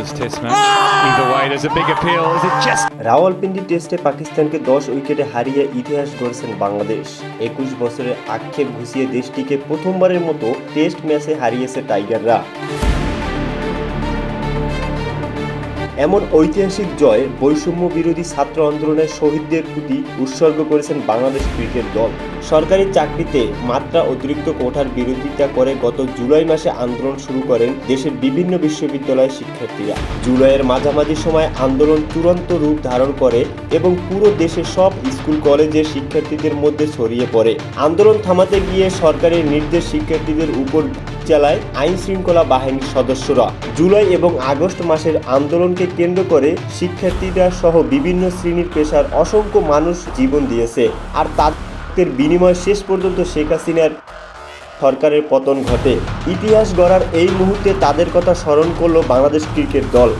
this Test match. Either way, there's a big appeal. Is it just Rawalpindi টেস্টে পাকিস্তানকে দশ উইকেটে হারিয়ে ইতিহাস গড়েছেন বাংলাদেশ একুশ বছরের আক্ষেপ ঘুষিয়ে দেশটিকে প্রথমবারের মতো টেস্ট ম্যাচে হারিয়েছে টাইগাররা এমন ঐতিহাসিক জয় বৈষম্য বিরোধী ছাত্র আন্দোলনের শহীদদের প্রতি উৎসর্গ করেছেন বাংলাদেশ ক্রিকেট দল সরকারি চাকরিতে মাত্রা অতিরিক্ত কোঠার বিরোধিতা করে গত জুলাই মাসে আন্দোলন শুরু করেন দেশের বিভিন্ন বিশ্ববিদ্যালয়ের শিক্ষার্থীরা। জুলাইয়ের মাঝামাঝি সময় আন্দোলন চূড়ান্ত রূপ ধারণ করে এবং পুরো দেশের সব স্কুল কলেজের শিক্ষার্থীদের মধ্যে ছড়িয়ে পড়ে। আন্দোলন থামাতে গিয়ে সরকারের নির্দেশ শিক্ষার্থীদের উপর চালায় আইন শৃঙ্খলা বাহিনীর সদস্যরা। জুলাই এবং আগস্ট মাসের আন্দোলনকে কেন্দ্র করে শিক্ষার্থীরা সহ বিভিন্ন শ্রেণির পেশার অসংখ্য মানুষ জীবন দিয়েছে। আর তাদের বিনিময় শেষ পর্যন্ত শেখ হাসিনার সরকারের পতন ঘটে। ইতিহাস গড়ার এই মুহূর্তে তাদের কথা স্মরণ করল বাংলাদেশ ক্রিকেট দল।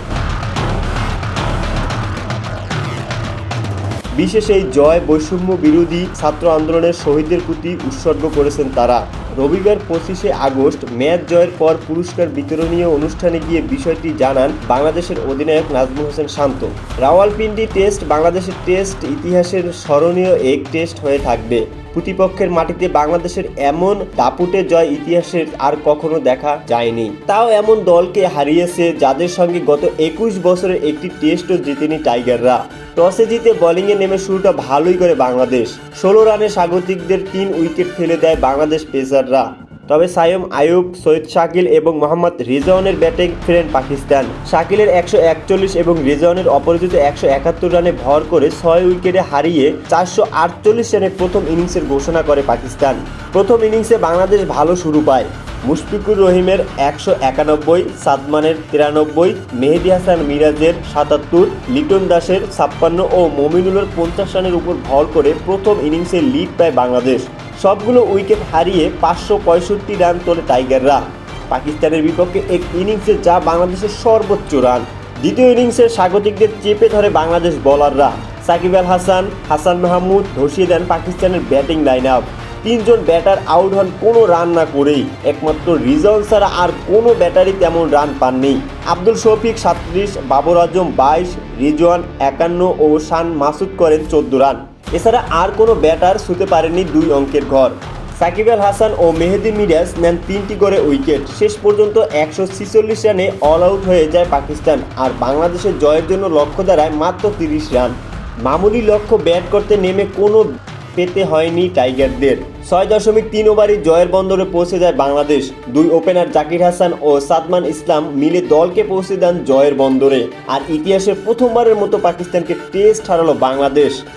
বিশেষ এই জয় বৈষম্য বিরোধী ছাত্র আন্দোলনের শহীদদের প্রতি উৎসর্গ করেছেন তারা। রবিবার পঁচিশে আগস্ট ম্যাচ জয়ের পর পুরস্কার বিতরণীয় অনুষ্ঠানে গিয়ে বিষয়টি জানান বাংলাদেশের অধিনায়ক নাজমুল হোসেন শান্ত। রাওয়ালপিন্ডি টেস্ট বাংলাদেশের টেস্ট ইতিহাসের স্মরণীয় এক টেস্ট হয়ে থাকবে। প্রতিপক্ষের মাটিতে বাংলাদেশের এমন দাপুটে জয় ইতিহাসের আর কখনো দেখা যায়নি। তাও এমন দলকে হারিয়েছে যাদের সঙ্গে গত একুশ বছরের একটি টেস্টও জিতেনি টাইগাররা। টসে জিতে বোলিংয়ে নেমে শুরুটা ভালোই করে বাংলাদেশ। ষোলো রানে স্বাগতিকদের তিন উইকেট ফেলে দেয় বাংলাদেশ পেসাররা। তবে সায়ম আয়ুব সৈয়দ শাকিল এবং মোহাম্মদ রিজওয়ানের ব্যাটিং ফেরেন পাকিস্তান। শাকিলের একশো একচল্লিশ এবং রিজওয়ানের অপরাজিত একশো একাত্তর রানে ভর করে ছয় উইকেটে হারিয়ে চারশো আটচল্লিশ রানের প্রথম ইনিংসের ঘোষণা করে পাকিস্তান। প্রথম ইনিংসে বাংলাদেশ ভালো শুরু পায়। মুশফিকুর রহিমের একশো একানব্বই, সাদমানের তিরানব্বই, মেহেদি হাসান মিরাজের সাতাত্তর, লিটন দাসের ছাপ্পান্ন ও মমিনুলের পঞ্চাশ রানের উপর ভর করে প্রথম ইনিংসে লিড পায় বাংলাদেশ। সবগুলো উইকেট হারিয়ে পাঁচশো পঁয়ষট্টি রান তোলে টাইগাররা। পাকিস্তানের বিপক্ষে এক ইনিংসে যা বাংলাদেশের সর্বোচ্চ রান। দ্বিতীয় ইনিংসে স্বাগতিকদের চেপে ধরে বাংলাদেশ বোলাররা। সাকিব আল হাসান হাসান মাহমুদ ধসিয়ে দেন পাকিস্তানের ব্যাটিং লাইন আপ তিনজন ব্যাটার আউট হন, কোনো রান না করেই। একমাত্র রিজাউল ছাড়া আর কোনো ব্যাটারই তেমন রান পাননি। আব্দুল শফিক সাতত্রিশ, বাবর আজম বাইশ, রিজওয়ান একান্ন ও শান মাসুদ করেন চোদ্দ রান এছাড়া আর কোনো ব্যাটার ছুতে পারেনি দুই অঙ্কের ঘর। সাকিব আল হাসান ও মেহেদি মিরাজ নেন তিনটি করে উইকেট। শেষ পর্যন্ত একশো ছিচল্লিশ রানে অল আউট হয়ে যায় পাকিস্তান আর বাংলাদেশের জয়ের জন্য লক্ষ্য দাঁড়ায় মাত্র তিরিশ রান। মামুলি লক্ষ্য ব্যাট করতে নেমে কোনো পেতে হয়নি টাইগারদের। ছয় দশমিক তিন ওভারই জয়ের বন্দরে পৌঁছে যায় বাংলাদেশ। দুই ওপেনার জাকির হাসান ও সাদমান ইসলাম মিলে দলকে পৌঁছে দেন জয়ের বন্দরে। আর ইতিহাসের প্রথমবারের মতো পাকিস্তানকে টেস্ট হারালো বাংলাদেশ।